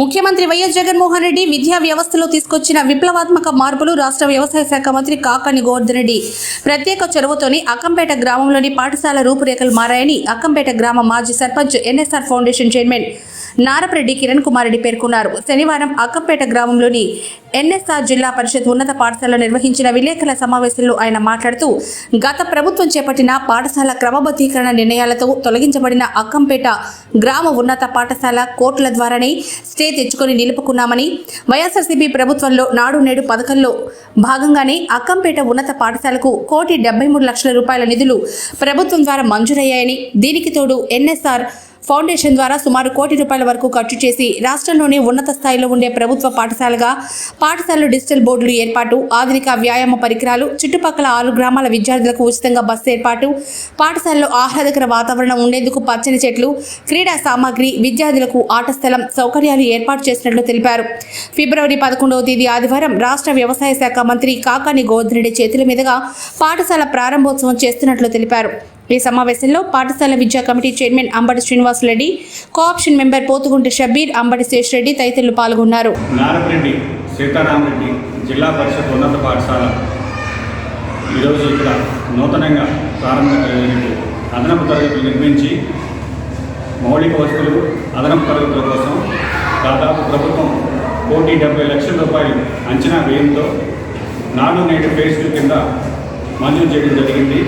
ముఖ్యమంత్రి వైఎస్ జగన్మోహన్ రెడ్డి విద్యా వ్యవస్థలో తీసుకొచ్చిన విప్లవాత్మక మార్పులు రాష్ట్ర వ్యవసాయ శాఖ మంత్రి కాకాని గోవర్ధన్ రెడ్డి. ప్రత్యేక చొరవతోని అక్కంపేట గ్రామంలోని పాఠశాల రూపురేఖలు మారాయని అక్కంపేట గ్రామ మాజీ sarpanch NSR foundation chairman Narapareddy Kiran Kumar Reddy పేర్కొన్నారు. శనివారం అక్కంపేట గ్రామంలోని ఎన్ఎస్ఆర్ జిల్లా పరిషత్ ఉన్నత పాఠశాలలో నిర్వహించిన విలేకరుల సమావేశంలో ఆయన మాట్లాడుతూ గత ప్రభుత్వం చేపట్టిన పాఠశాల క్రమబద్ధీకరణ నిర్ణయాలతో తొలగించబడిన అక్కంపేట గ్రామ ఉన్నత పాఠశాల కోర్టుల ద్వారానే స్టే తెచ్చుకొని నిలుపుకున్నామని వైఎస్ఆర్సీపీ ప్రభుత్వంలో నాడు నేడు పథకంలో భాగంగానే అక్కంపేట ఉన్నత పాఠశాలకు కోటి డెబ్బై మూడు లక్షల రూపాయల నిధులు ప్రభుత్వం ద్వారా మంజూరయ్యాయని దీనికి తోడు ఎన్ఎస్ఆర్ ఫౌండేషన్ ద్వారా సుమారు కోటి రూపాయల వరకు ఖర్చు చేసి రాష్ట్రంలోనే ఉన్నత స్థాయిలో ఉండే ప్రభుత్వ పాఠశాలగా పాఠశాలలో డిజిటల్ బోర్డులు ఏర్పాటు ఆధునిక వ్యాయామ పరికరాలు చుట్టుపక్కల ఆరు గ్రామాల విద్యార్థులకు ఉచితంగా బస్సు ఏర్పాటు పాఠశాలలో ఆహ్లాదకర వాతావరణం ఉండేందుకు పచ్చని చెట్లు క్రీడా సామాగ్రి విద్యార్థులకు ఆట స్థలం సౌకర్యాలు ఏర్పాటు చేసినట్లు తెలిపారు. ఫిబ్రవరి పదకొండవ తేదీ ఆదివారం రాష్ట్ర వ్యవసాయ శాఖ మంత్రి కాకాని గోవర్ధన్ రెడ్డి చేతుల మీదుగా పాఠశాల ప్రారంభోత్సవం చేస్తున్నట్లు తెలిపారు. ఈ సమావేశంలో పాఠశాల విద్యా committee chairman Ambati Srinivas Reddy cooption member Pothugunta Shabbir Ambati Seshareddy తదితరులు పాల్గొన్నారు. నారపరెడ్డి సీతారామరెడ్డి జిల్లా పరిషత్ ఉన్నత పాఠశాల. ఈరోజు ఇక్కడ నూతనంగా ప్రారంభ అదనపు తరగతులు నిర్మించి మౌలిక వస్తువులు అదనపు తరగతుల కోసం దాదాపు ప్రభుత్వం కోటి డెబ్బై లక్షల రూపాయలు అంచనా వ్యయంతో నాడు నేడు ఫేజ్ కింద మంజూరు చేయడం జరిగింది.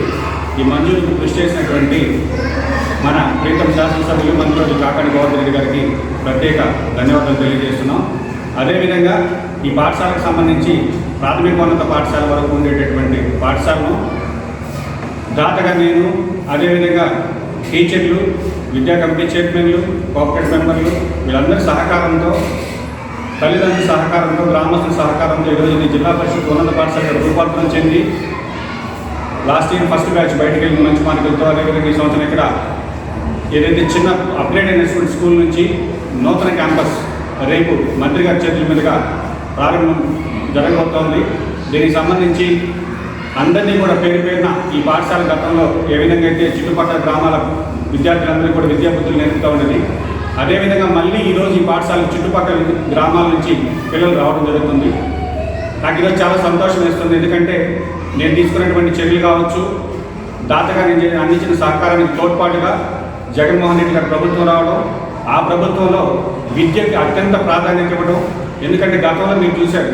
ఈ మంజూరుకు కృషి చేసినటువంటి మన ప్రీతం శాసనసభ్యులు మంత్రులు కాకాని గోవర్ధన్ రెడ్డి గారికి ప్రత్యేక ధన్యవాదాలు తెలియజేస్తున్నాం. అదేవిధంగా ఈ పాఠశాలకు సంబంధించి ప్రాథమికోన్నత పాఠశాల వరకు ఉండేటటువంటి పాఠశాలను దాతగా నేను అదేవిధంగా టీచర్లు విద్యా కమిటీ చైర్మన్లు కోఆపరేట్ మెంబర్లు వీళ్ళందరి సహకారంతో తల్లిదండ్రుల సహకారంతో గ్రామస్తుల సహకారంతో ఈరోజు జిల్లా పరిషత్ ఉన్నత పాఠశాల రూపాంతరం చెంది లాస్ట్ ఇయర్ ఫస్ట్ బ్యాచ్ బయటకు వెళ్ళిన మంచి మార్కులతో అదేవిధంగా ఈ సంవత్సరం ఇక్కడ ఏదైతే చిన్న అప్గ్రేడ్ అయిన స్కూల్ నుంచి నూతన క్యాంపస్ రేపు మంత్రి గారి చేతుల మీదుగా ప్రారంభం జరగబోతోంది. దీనికి సంబంధించి అందరినీ కూడా పేరు పేరున ఈ పాఠశాల గతంలో ఏ విధంగా అయితే చుట్టుపక్కల గ్రామాల విద్యార్థులందరికీ కూడా విద్యాబుద్ధులు నేర్పుతూ ఉండేది అదేవిధంగా మళ్ళీ ఈరోజు ఈ పాఠశాల చుట్టుపక్కల గ్రామాల నుంచి పిల్లలు రావడం జరుగుతుంది. నాకు ఈరోజు చాలా సంతోషం వేస్తుంది. ఎందుకంటే నేను తీసుకున్నటువంటి చర్యలు కావచ్చు దాతగా నేను అందించిన సహకారానికి తోడ్పాటుగా జగన్మోహన్ రెడ్డి గారి ప్రభుత్వం రావడం ఆ ప్రభుత్వంలో విద్యకి అత్యంత ప్రాధాన్యత ఇవ్వడం ఎందుకంటే గతంలో మీరు చూశారు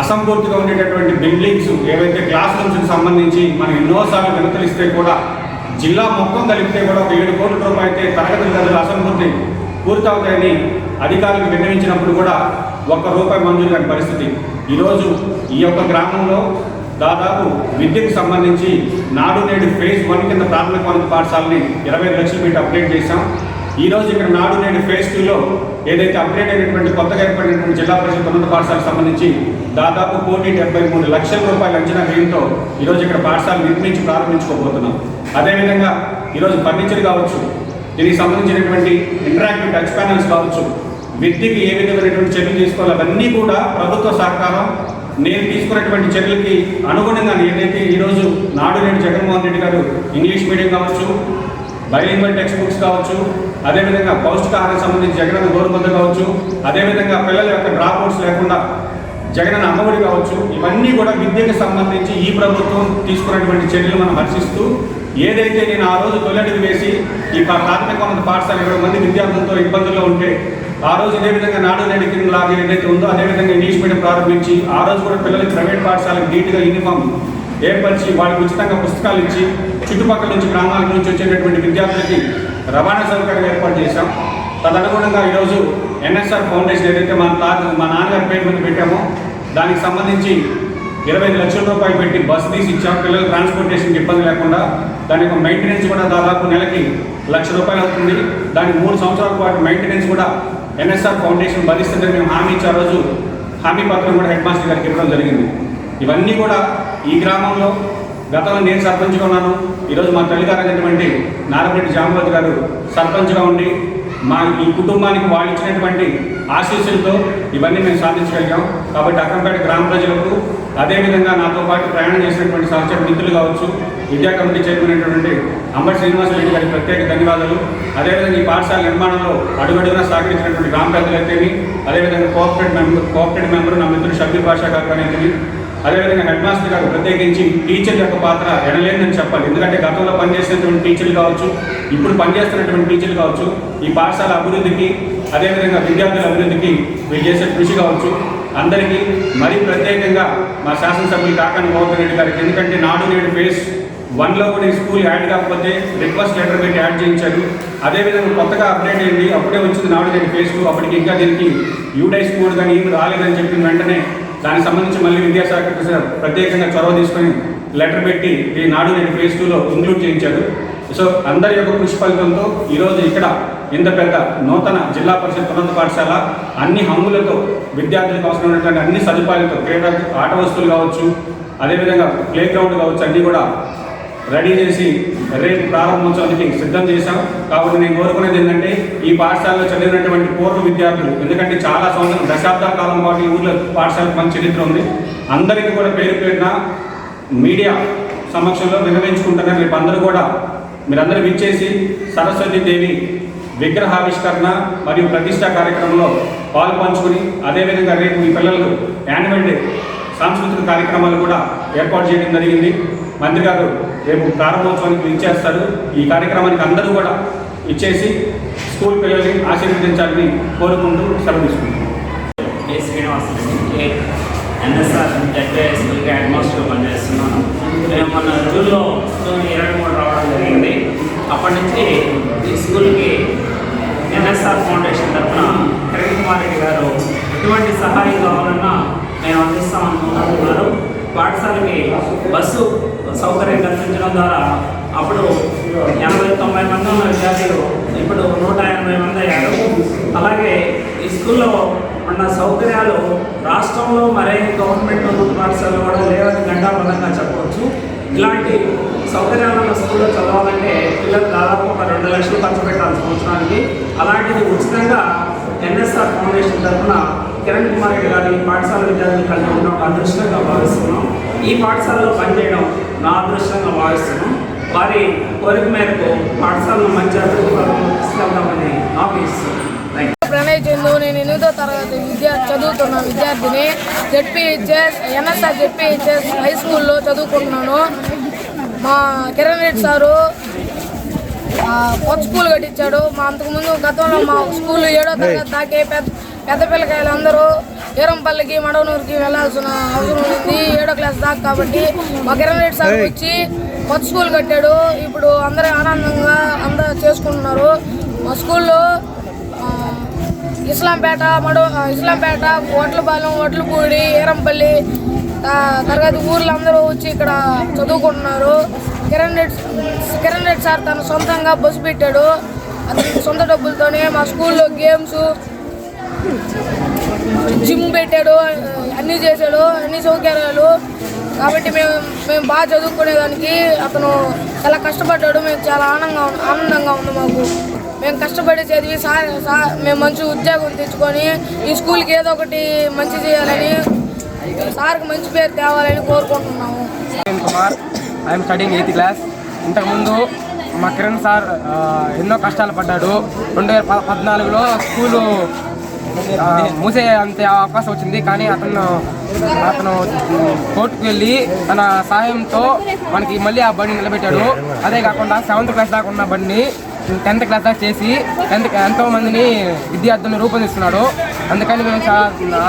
అసంపూర్తిగా ఉండేటటువంటి బిల్డింగ్స్ ఏవైతే క్లాస్ రూమ్స్కి సంబంధించి మనం ఎన్నోసార్లు వినతులు ఇస్తే కూడా జిల్లా మొత్తం కలిపితే కూడా ఒక ఏడు కోట్ల రూపాయలు అయితే తరగతుల గదులు అసంపూర్తి పూర్తవుతాయని అధికారులకు విన్నవించినప్పుడు కూడా ఒక్క రూపాయి మంజూరు కాని పరిస్థితి. ఈరోజు ఈ యొక్క గ్రామంలో దాదాపు విద్యకు సంబంధించి నాడు నేడు ఫేజ్ వన్ కింద ప్రాథమికోన్నత పాఠశాలని ఇరవై ఐదు లక్షలు పెట్టి అప్గ్రేడ్ చేశాం. ఈ రోజు ఇక్కడ నాడు నేడు ఫేజ్ టూలో ఏదైతే అప్గ్రేడ్ అయినటువంటి కొత్తగా ఏర్పడినటువంటి జిల్లా పరిషత్ ఉన్నత పాఠశాలకు సంబంధించి దాదాపు కోటి డెబ్బై మూడు లక్షల రూపాయల అంచనా వ్యయంతో ఈరోజు ఇక్కడ పాఠశాల నిర్మించి ప్రారంభించుకోబోతున్నాం. అదేవిధంగా ఈరోజు ఫర్నిచర్ కావచ్చు దీనికి సంబంధించినటువంటి ఇంటరాక్టివ్ టచ్ ప్యానల్స్ కావచ్చు విద్యకి ఏ విధమైనటువంటి చర్యలు తీసుకోవాలి అవన్నీ కూడా ప్రభుత్వ సహకారం నేను తీసుకున్నటువంటి చర్యలకి అనుగుణంగా ఏదైతే ఈరోజు నాడు నేడు జగన్మోహన్ రెడ్డి గారు ఇంగ్లీష్ మీడియం కావచ్చు బైలింగ్వల్ టెక్స్ట్ బుక్స్ కావచ్చు అదేవిధంగా పౌష్టికాహారం సంబంధించి జగనన్న గోరుముద్ద కావచ్చు అదేవిధంగా పిల్లల యొక్క డ్రాప్ అవుట్స్ లేకుండా జగనన్న అమ్మఒడి కావచ్చు ఇవన్నీ కూడా విద్యకు సంబంధించి ఈ ప్రభుత్వం తీసుకున్నటువంటి చర్యలు మనం హర్షిస్తూ ఏదైతే నేను ఆ రోజు తొలడుగు వేసి ఈ పా- ప్రాథమిక పాఠశాల ఇరవై మంది విద్యార్థులతో ఇబ్బందుల్లో ఉంటే ఆ రోజు ఇదే విధంగా నాడు నేడు కింద లాగా ఏదైతే ఉందో అదేవిధంగా ఇంగ్లీష్ మీడియం ప్రారంభించి ఆ రోజు కూడా పిల్లలకి ప్రైవేట్ పాఠశాలకు నీట్గా యూనిఫామ్ ఏర్పరిచి వాళ్ళకి ఉచితంగా పుస్తకాలు ఇచ్చి చుట్టుపక్కల నుంచి గ్రామాల నుంచి వచ్చేటటువంటి విద్యార్థులకి రవాణా సౌకర్యం ఏర్పాటు చేశాం. తదనుగుణంగా ఈరోజు ఎన్ఎస్ఆర్ ఫౌండేషన్ ఏదైతే మన తాత మా నాన్నగారి పేరు మీద పెట్టామో దానికి సంబంధించి ఇరవై లక్షల రూపాయలు పెట్టి బస్సు తీసి ఇచ్చాం. పిల్లల ట్రాన్స్పోర్టేషన్కి ఇబ్బంది లేకుండా దాని యొక్క మెయింటెనెన్స్ కూడా దాదాపు నెలకి లక్ష రూపాయలు అవుతుంది. దానికి మూడు సంవత్సరాల పాటు మెయింటెనెన్స్ కూడా ఎన్ఎస్ఆర్ ఫౌండేషన్ భరిస్తుందని మేము హామీ ఇచ్చే రోజు హామీ పత్రం కూడా హెడ్ మాస్టర్ గారికి ఇవ్వడం జరిగింది. ఇవన్నీ కూడా ఈ గ్రామంలో గతంలో నేను సర్పంచ్గా ఉన్నాను. ఈరోజు మా తల్లిగారు అయినటువంటి నారాయణరెడ్డి జామవతి గారు సర్పంచ్గా ఉండి మా ఈ కుటుంబానికి వాళ్ళు ఇచ్చినటువంటి ఆశీస్సులతో ఇవన్నీ మేము సాధించగలిగాం. కాబట్టి అక్కంపేట గ్రామ ప్రజలకు అదేవిధంగా నాతో పాటు ప్రయాణం చేసినటువంటి సహచర మిత్రులు కావచ్చు విద్యా కమిటీ చైర్మన్ అయినటువంటి అంబటి శ్రీనివాసరెడ్డి గారికి ప్రత్యేక ధన్యవాదాలు. అదేవిధంగా ఈ పాఠశాల నిర్మాణంలో అడుగడుగున సహకరించినటువంటి గ్రామ పెద్దలైతేమి అదేవిధంగా కోఆపరేట్ మెంబర్ కోఆపరేటివ్ మెంబర్ నా మిత్రుడు షబ్బీర్ భాషా గారు అనేది అదేవిధంగా హెడ్ మాస్టర్ గారు ప్రత్యేకించి టీచర్ యొక్క పాత్ర ఎనలేదని చెప్పాలి. ఎందుకంటే గతంలో పనిచేసినటువంటి టీచర్లు కావచ్చు ఇప్పుడు పనిచేస్తున్నటువంటి టీచర్లు కావచ్చు ఈ పాఠశాల అభివృద్ధికి అదేవిధంగా విద్యార్థుల అభివృద్ధికి వీళ్ళు చేసే కృషి కావచ్చు. అందరికీ మరీ ప్రత్యేకంగా మా శాసనసభ్యులు కాకాని మోహన్ రెడ్డి గారికి ఎందుకంటే నాడు నేడు ఫేస్ వన్లో కూడా ఈ స్కూల్ యాడ్ కాకపోతే రిక్వెస్ట్ లెటర్ పెట్టి యాడ్ చేయించారు. అదేవిధంగా కొత్తగా అప్డేట్ అయింది. అప్పుడే వచ్చింది నాడు నేడు ఫేస్ టూ. అప్పటికి ఇంకా దీనికి యూడైస్ కోడ్ కానీ ఏమి రాలేదని చెప్పిన వెంటనే దానికి సంబంధించి మళ్ళీ విద్యాశాఖ ప్రత్యేకంగా చొరవ తీసుకొని లెటర్ పెట్టి ఈ నాడు ఫేస్ టూలో ఇంక్లూడ్ చేయించారు. సో అందరి యొక్క కృషి ఫలితంతో ఈరోజు ఇక్కడ ఇంత పెద్ద నూతన జిల్లా పరిషత్ ఉన్నత పాఠశాల అన్ని హంగులతో విద్యార్థులకు అవసరమైనటువంటి అన్ని సదుపాయాలతో క్రీడా ఆట వస్తువులు కావచ్చు అదేవిధంగా ప్లే గ్రౌండ్ కావచ్చు అన్నీ కూడా రెడీ చేసి రేపు ప్రారంభోత్సవానికి సిద్ధం చేశాం. కాబట్టి నేను కోరుకునేది ఏంటంటే ఈ పాఠశాలలో చదివినటువంటి పూర్వ విద్యార్థులు ఎందుకంటే చాలా సంవత్సరం దశాబ్దాల కాలం పాటు ఈ ఊళ్ళో పాఠశాలకు మంచి చరిత్ర ఉంది. అందరికీ కూడా పేరు పేరున మీడియా సమక్షంలో విన్నవించుకుంటున్నారు రేపు అందరూ కూడా మీరందరూ విచ్చేసి సరస్వతి దేవి విగ్రహావిష్కరణ మరియు ప్రతిష్ట కార్యక్రమంలో పాలు పంచుకుని అదేవిధంగా రేపు మీ పిల్లలకు యాన్యువల్ డే సాంస్కృతిక కార్యక్రమాలు కూడా ఏర్పాటు చేయడం జరిగింది. మంత్రి గారు రేపు ప్రారంభోత్సవానికి ఇచ్చేస్తారు ఈ కార్యక్రమానికి అందరూ కూడా ఇచ్చేసి స్కూల్ పిల్లల్ని ఆశీర్వదించాలని కోరుకుంటూ సెలవు తీసుకుంటున్నాను ఏ శ్రీనివాసరెడ్డి ఎన్ఎస్ఆర్ జడ్పే స్కూల్కి హెడ్ మాస్టర్గా పనిచేస్తున్నాను. నేను మన జూన్లో జూన్ ఇరవై మూడు రావడం జరిగింది. అప్పటి నుంచి ఈ స్కూల్కి ఎన్ఎస్ఆర్ ఫౌండేషన్ తరఫున కిరణ్ కుమార్ రెడ్డి గారు ఎటువంటి సహాయం కావాలన్నా మేము అందిస్తామనుకుంటున్నారు పాఠశాలకి బస్సు సౌకర్యం కల్పించడం ద్వారా అప్పుడు ఎనభై తొంభై మంది ఉన్న విద్యార్థులు ఇప్పుడు నూట ఎనభై మంది అయ్యారు. అలాగే ఈ స్కూల్లో ఉన్న సౌకర్యాలు రాష్ట్రంలో మరే గవర్నమెంట్ ఉన్నత పాఠశాలలో కూడా లేవని గంటాపదంగా చెప్పవచ్చు. ఇలాంటి సౌకర్యాలు ఉన్న స్కూల్లో చదవాలంటే పిల్లలు దాదాపు ఒక రెండు లక్షలు ఖర్చు పెట్టాలి సంవత్సరానికి అలాంటిది ఉచితంగా ఎన్ఎస్ఆర్ ఫౌండేషన్ తరఫున కిరణ్ కుమార్ రెడ్డి పాఠశాల విద్యార్థులు కలిగి ఉండడం ఒక అదృష్టంగా భావిస్తుంది ఈ పాఠశాలలో పనిచేయడం నా అదృష్టంగా భావిస్తున్నాం వారి కోరిక మేరకు పాఠశాలను మంచి అభివృద్ధి పథకంలో తీసుకెళ్తామని ప్రణయ్ చందు నేను ఎనిమిదో తరగతి విద్యా చదువుతున్న విద్యార్థిని. జెడ్పీహెచ్ఎస్ ఎన్ఎస్ఆర్ జెడ్పీహెచ్ఎస్ హై స్కూల్లో చదువుకుంటున్నాను. మా కిరణ్ రెడ్డి సారు కొత్త స్కూల్ కట్టించాడు. మా అంతకుముందు గతంలో మా స్కూల్ ఏడో తరగతి దాకే పెద్ద పెద్ద పిల్లకాయలు అందరూ ఈరంపల్లికి మడవనూరుకి వెళ్ళాల్సిన అవసరం ఉంది. ఏడో క్లాస్ దాకా కాబట్టి మా కిరణ్ రెడ్డి సార్ వచ్చి కొత్త స్కూల్ కట్టాడు. ఇప్పుడు అందరూ ఆనందంగా అందరూ చేసుకుంటున్నారు. మా స్కూల్లో ఇస్లాంపేట మడో ఇస్లాంపేట వడ్లపాలెం వడ్లపూడి ఈరంపల్లి తరగతి ఊర్లు అందరూ వచ్చి ఇక్కడ చదువుకుంటున్నారు. కిరణ్ రెడ్డి కిరణ్ రెడ్డి సార్ తను సొంతంగా బస్సు పెట్టాడు. అతని సొంత డబ్బులతోనే మా స్కూల్లో గేమ్స్ జిమ్ పెట్టాడు అన్నీ చేశాడు అన్ని సౌకర్యాలు. కాబట్టి మేము మేము బాగా చదువుకునేదానికి అతను చాలా కష్టపడ్డాడు మేము చాలా ఆనందంగా ఆనందంగా ఉంది మాకు. మేము కష్టపడి చదివి సార్ సార్ మేము మంచి ఉద్యోగం తెచ్చుకొని ఈ స్కూల్కి ఏదో ఒకటి మంచి చేయాలని సార్కి మంచి పేరు తేవాలని కోరుకుంటున్నాము. Kumar I'm studying eighth class ఇంతకుముందు మా కిరణ్ సార్ ఎన్నో కష్టాలు పడ్డాడు. రెండు వేల ప- పద్నాలుగులో స్కూలు మూసే అంతే అవకాశం వచ్చింది కానీ అతను అతను కోర్టుకు వెళ్ళి తన సహాయంతో మనకి మళ్ళీ ఆ బండి నిలబెట్టాడు. అదే కాకుండా సెవెంత్ క్లాస్ దాకా ఉన్న బండిని టెన్త్ క్లాస్ దాకా చేసి టెన్త్ ఎంతో మందిని విద్యార్థులను రూపొందిస్తున్నాడు. అందుకని మేము చాలా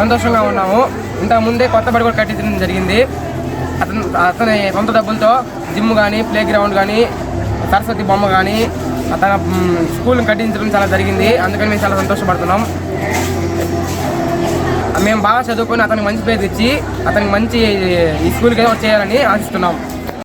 సంతోషంగా ఉన్నాము. ఇంతకు ముందే కొత్త బడి కూడా కట్టించడం జరిగింది. అతను అతని సొంత డబ్బులతో జిమ్ కానీ ప్లే గ్రౌండ్ కానీ సరస్వతి బొమ్మ కానీ తన స్కూల్ స్కూల్ని కట్టించడం చాలా జరిగింది. అందుకని మేము చాలా సంతోషపడుతున్నాం. మేము బాగా చదువుకొని అతనికి మంచి పేరు ఇచ్చి అతనికి మంచి ఈ స్కూల్కి ఏదో చేయాలని ఆశిస్తున్నాం.